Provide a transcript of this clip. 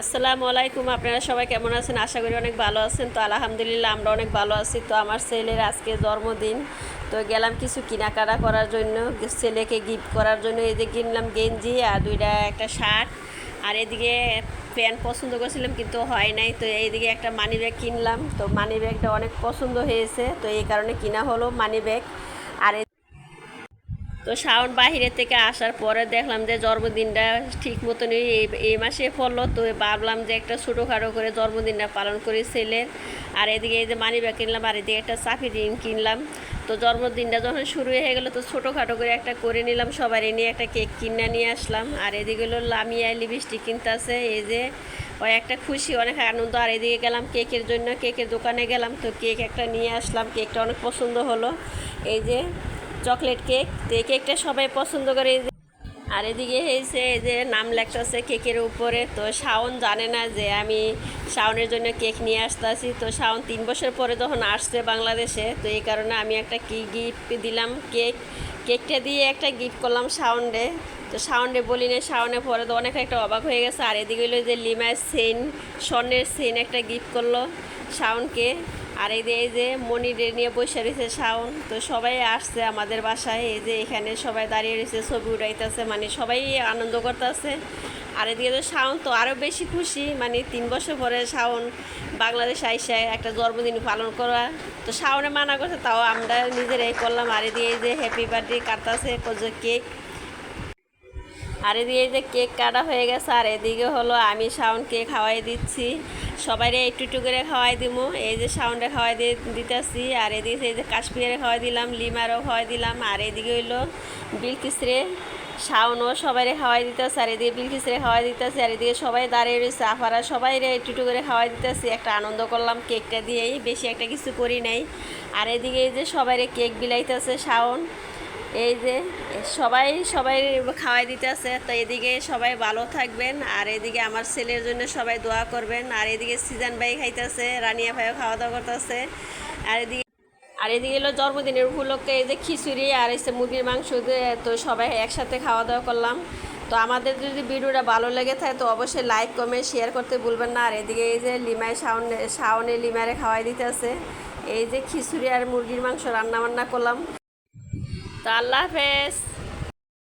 আসসালামু আলাইকুম, আপনারা সবাই কেমন আছেন? আশা করি অনেক ভালো আছেন। তো আলহামদুলিল্লাহ আমরা অনেক ভালো আছি। তো আমার ছেলের আজকে জন্মদিন। তো গেলাম কিছু কেনাকাটা করার জন্য, ছেলেকে গিফট করার জন্য। এই যে কিনলাম গেঞ্জি আর দুইটা একটা শার্ট। আর এদিকে প্যান্ট পছন্দ করেছিলাম, কিন্তু হয় নাই। তো এইদিকে একটা মানি ব্যাগ কিনলাম। তো মানি ব্যাগটা অনেক পছন্দ হয়েছে। তো এই কারণে কিনা হলো মানি ব্যাগ তো শাওন বাহিরে থেকে আসার পরে দেখলাম যে জন্মদিনটা ঠিক মতনই এই মাসে পড়ল। তো ভাবলাম যে একটা ছোটোখাটো করে জন্মদিনটা পালন করি ছেলের। আর এদিকে এই যে মানি ব্যাগ কিনলাম, আর এদিকে একটা চাপি রিং কিনলাম। তো জন্মদিনটা যখন শুরু হয়ে গেলো, তো ছোটোখাটো করে একটা করে নিলাম, সবারই নিয়ে একটা কেক কিনে নিয়ে আসলাম। আর এদিকে হলো লামিয়া লিপস্টিক কিনতে আছে এই যে ওই একটা খুশি, অনেক আনন্দ। আর এদিকে গেলাম কেকের জন্য, কেকের দোকানে গেলাম। তো কেক একটা নিয়ে আসলাম, কেকটা অনেক পছন্দ হলো। এই যে চকলেট কেক। তো এই কেকটা সবাই পছন্দ করে। আর এদিকে হয়েছে এই যে নাম লেখতেছে কেকের উপরে। তো শাওন জানে না যে আমি শাওনের জন্য কেক নিয়ে আসতেছি। তো শাওন তিন বছর পরে যখন আসছে বাংলাদেশে, তো এই কারণে আমি একটা কি গিফট দিলাম কেক। কেকটা দিয়ে একটা গিফট করলাম শাওনরে। তো শাওনরে বলি না শাওনে পরে তো অনেক একটা অবাক হয়ে গেছে। আর এদিকে হলো যে লিমার সেন, স্বর্ণের সেন একটা গিফট করল শাওনকে। আর এই যে এই যে মনিরে নিয়ে বসে রয়েছে শাওন, তো সবাই আসছে আমাদের বাসায়। এই যে এখানে সবাই দাঁড়িয়ে রয়েছে, ছবি উঠাইতেছে মানে সবাই আনন্দ করতেছে। আর এদিকে তো শাওন তো আরও বেশি খুশি মানে তিন বছর পরে শাওন বাংলাদেশ আইসায় একটা জন্মদিন পালন করা। তো শাওনে মানা করছে, তাও আমরা নিজেরাই করলাম। আর এদিকে এই যে হ্যাপি বার্থডে কাটতেছে কেক আর এদিকে যে কেক কাটা হয়ে গেছে, আর এদিকে হলো আমি শাওনকে খাওয়াই দিচ্ছি। সবাইরে একটু একটু করে খাওয়াই দিব এই যে শাওনটা খাওয়াই দিয়ে দিতেছি, আর এদিকে এই যে কাশ্মীরে খাওয়াই দিলাম, লিমারও খাওয়াই দিলাম, আর এদিকে হইল বিলকিসরে শাওনও সবাইরে খাওয়াই দিতেছে, আর এদিকে বিলকিসরে খাওয়াই দিতেছে, আর এদিকে সবাই দাঁড়িয়ে রয়েছে আপারা সবাইরে একটু একটু করে খাওয়াই দিতেছি। একটা আনন্দ করলাম কেকটা দিয়েই, বেশি একটা কিছু করি নাই। আর এদিকে এই যে সবাইরে কেক বিলাইতেছে শাওন। এই যে, সবাই সবাই খাওয়াই দিতে আছে, তো এদিকে সবাই ভালো থাকবেন, আর এদিকে আমার ছেলের জন্য সবাই দোয়া করবেন, আর এদিকে সিজন ভাই খাইতেছে, রানিয়া ভাইও খাওয়া দাওয়া করতেছে, আর এদিকে আর এদিকে হলো জন্মদিনের উপলক্ষে এই যে খিচুড়ি আর এসে মুরগির মাংস তো সবাই একসাথে খাওয়া দাওয়া করলাম। তো আমাদের যদি ভিডিওটা ভালো লেগে থাকে, তো অবশ্যই লাইক কমেন্ট শেয়ার করতে ভুলবেন না। আর এদিকে এই যে লিমায় শাওনে শাওনে লিমারে খাওয়াই দিতে আছে এই যে খিচুড়ি আর মুরগির মাংস রান্না বান্না করলাম। তো আল্লাহ হাফেজ